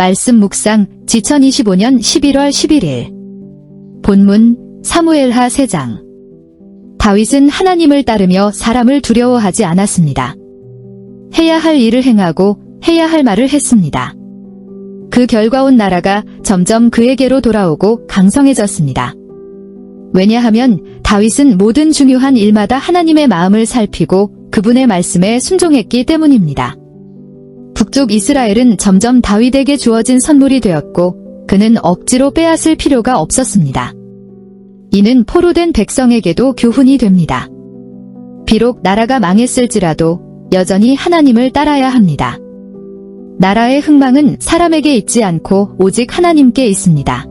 말씀 묵상 2025년 11월 11일 본문 사무엘하 3장 다윗은 하나님을 따르며 사람을 두려워하지 않았습니다. 해야 할 일을 행하고 해야 할 말을 했습니다. 그 결과 온 나라가 점점 그에게로 돌아오고 강성해졌습니다. 왜냐하면 다윗은 모든 중요한 일마다 하나님의 마음을 살피고 그분의 말씀에 순종했기 때문입니다. 북쪽 이스라엘은 점점 다윗에게 주어진 선물이 되었고 그는 억지로 빼앗을 필요가 없었습니다. 이는 포로된 백성에게도 교훈이 됩니다. 비록 나라가 망했을지라도 여전히 하나님을 따라야 합니다. 나라의 흥망은 사람에게 있지 않고 오직 하나님께 있습니다.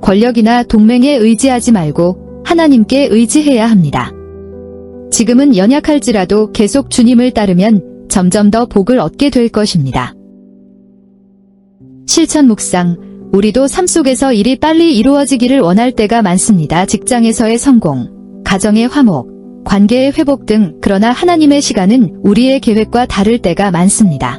권력이나 동맹에 의지하지 말고 하나님께 의지해야 합니다. 지금은 연약할지라도 계속 주님을 따르면 점점 더 복을 얻게 될 것입니다. 실천 묵상, 우리도 삶 속에서 일이 빨리 이루어지기를 원할 때가 많습니다. 직장에서의 성공, 가정의 화목, 관계의 회복 등 그러나 하나님의 시간은 우리의 계획과 다를 때가 많습니다.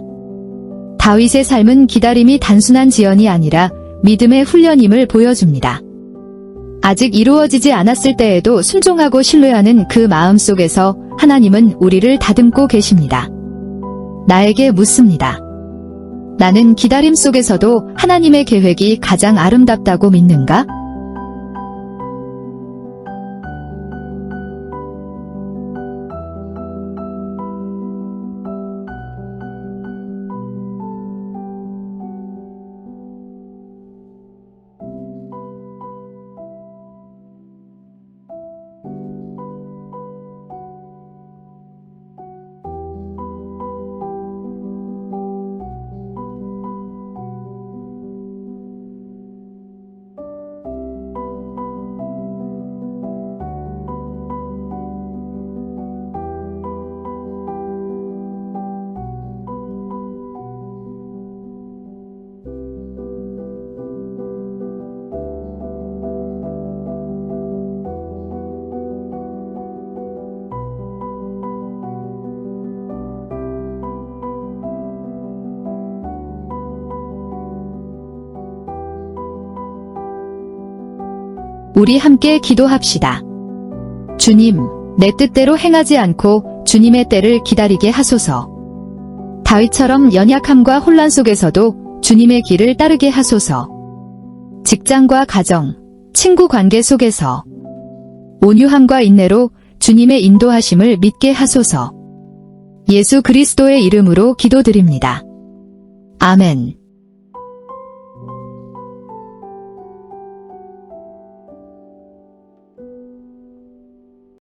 다윗의 삶은 기다림이 단순한 지연이 아니라 믿음의 훈련임을 보여줍니다. 아직 이루어지지 않았을 때에도 순종하고 신뢰하는 그 마음 속에서 하나님은 우리를 다듬고 계십니다. 나에게 묻습니다. 나는 기다림 속에서도 하나님의 계획이 가장 아름답다고 믿는가? 우리 함께 기도합시다. 주님, 내 뜻대로 행하지 않고 주님의 때를 기다리게 하소서. 다윗처럼 연약함과 혼란 속에서도 주님의 길을 따르게 하소서. 직장과 가정, 친구 관계 속에서 온유함과 인내로 주님의 인도하심을 믿게 하소서. 예수 그리스도의 이름으로 기도드립니다. 아멘.